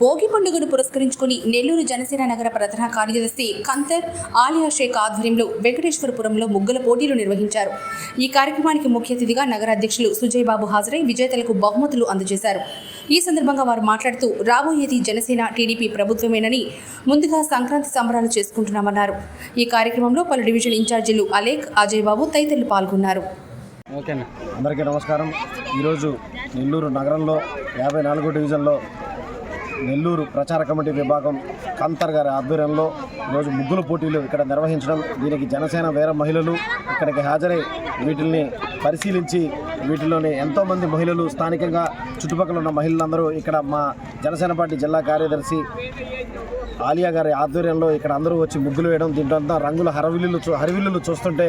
భోగి పండుగను పురస్కరించుకుని నెల్లూరు జనసేన నగర ప్రధాన కార్యదర్శి కంతర్ ఆలియా షేక్ ఆధ్వర్యంలో వెంకటేశ్వరపురంలో ముగ్గుల పోటీలు నిర్వహించారు. ఈ కార్యక్రమానికి ముఖ్య అతిథిగా నగర అధ్యక్షులు సుజయ్ బాబు హాజరై విజేతలకు బహుమతులు అందజేశారు. ఈ సందర్భంగా వారు మాట్లాడుతూ రాబోయేది జనసేన టీడీపీ ప్రభుత్వమేనని ముందుగా సంక్రాంతి సంబరాలు చేసుకుంటున్నామన్నారు. ఈ కార్యక్రమంలో పలు డివిజన్ ఇన్ఛార్జీలు అలేక్ అజయ్ బాబు తదితరులు పాల్గొన్నారు. ఓకే అందరికీ నమస్కారం. ఈరోజు నెల్లూరు నగరంలో యాభై నాలుగో డివిజన్లో నెల్లూరు ప్రచార కమిటీ విభాగం కంతర్ గారి ఆధ్వర్యంలో ఈరోజు ముగ్గుల పోటీలు ఇక్కడ నిర్వహించడం. దీనికి జనసేన వేర మహిళలు ఇక్కడికి హాజరై వీటిల్ని పరిశీలించి వీటిలోని ఎంతోమంది మహిళలు స్థానికంగా చుట్టుపక్కల ఉన్న మహిళలందరూ ఇక్కడ మా జనసేన పార్టీ జిల్లా కార్యదర్శి ఆలియా గారి ఆధ్వర్యంలో ఇక్కడ అందరూ వచ్చి ముగ్గులు వేయడం. దీంట్లో అంతా రంగుల హరవిల్లులు చూ హరివిల్లులు చూస్తుంటే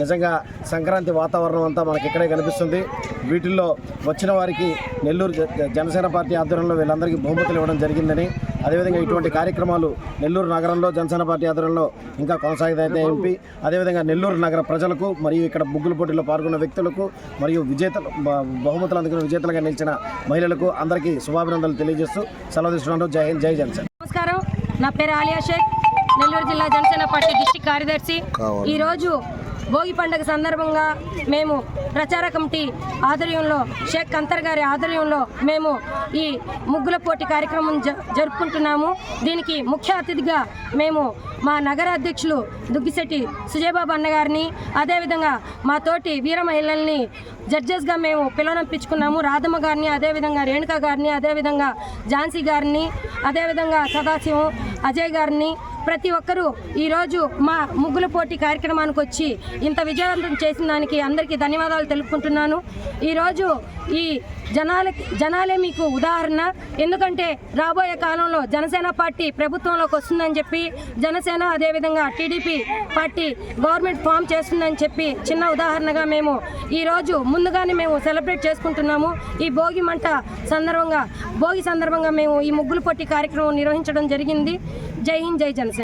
నిజంగా సంక్రాంతి వాతావరణం అంతా మనకి ఇక్కడే కనిపిస్తుంది. వీటిల్లో వచ్చిన వారికి నెల్లూరు జ- జనసేన పార్టీ ఆధ్వర్యంలో వీళ్ళందరికీ బహుమతులు ఇవ్వడం జరిగిందని అదేవిధంగా ఇటువంటి కార్యక్రమాలు నెల్లూరు నగరంలో జనసేన పార్టీ ఆధ్వర్యంలో ఇంకా కొనసాగితే ఎంపీ. అదేవిధంగా నెల్లూరు నగర ప్రజలకు మరియు ఇక్కడ ముగ్గుల పోటీలో పాల్గొన్న వ్యక్తులకు మరియు విజేతలు బ- బహుమతులు అందుకున్న విజేతలుగా నిలిచిన మహిళలకు అందరికీ శుభాభినందనలు తెలియజేస్తూ సెలవు తీసుకున్నాను జై హింద్ జై జనసేన. నమస్కారం. నా పేరు ఆలియా షేక్. నెల్లూరు జిల్లా జనసేన పార్టీ డిస్టిక్ కార్యదర్శి. ఈరోజు భోగి పండుగ సందర్భంగా మేము ప్రచార కమిటీ ఆధ్వర్యంలో షేక్ కంతర్ గారి ఆధ్వర్యంలో మేము ఈ ముగ్గుల పోటీ కార్యక్రమం జ- జరుపుకుంటున్నాము. దీనికి ముఖ్య అతిథిగా మేము మా నగర అధ్యక్షులు దుగ్గిశెట్టి సుజయబాబు అన్నగారిని అదేవిధంగా మా తోటి వీర మహిళల్ని జడ్జెస్గా మేము పిలువనంపించుకున్నాము రాధమ్మ గారిని అదేవిధంగా రేణుక గారిని అదేవిధంగా ఝాన్సీ గారిని అదేవిధంగా సదాశివం అజయ్ గారిని ప్రతి ఒక్కరూ ఈరోజు మా ముగ్గుల పోటీ కార్యక్రమానికి వచ్చి ఇంత విజయవంతం చేసిన దానికి అందరికీ ధన్యవాదాలు తెలుపుకుంటున్నాను. ఈరోజు ఈ జనాలకి జనాలే మీకు ఉదాహరణ. ఎందుకంటే రాబోయే కాలంలో జనసేన పార్టీ ప్రభుత్వంలోకి వస్తుందని చెప్పి జనసేన అదేవిధంగా టీడీపీ పార్టీ గవర్నమెంట్ ఫామ్ చేస్తుందని చెప్పి చిన్న ఉదాహరణగా మేము ఈరోజు ముందుగానే మేము సెలబ్రేట్ చేసుకుంటున్నాము. ఈ భోగి మంట సందర్భంగా భోగి సందర్భంగా మేము ఈ ముగ్గులు పొట్టి కార్యక్రమం నిర్వహించడం జరిగింది. జై హింద్ జై జనసేన.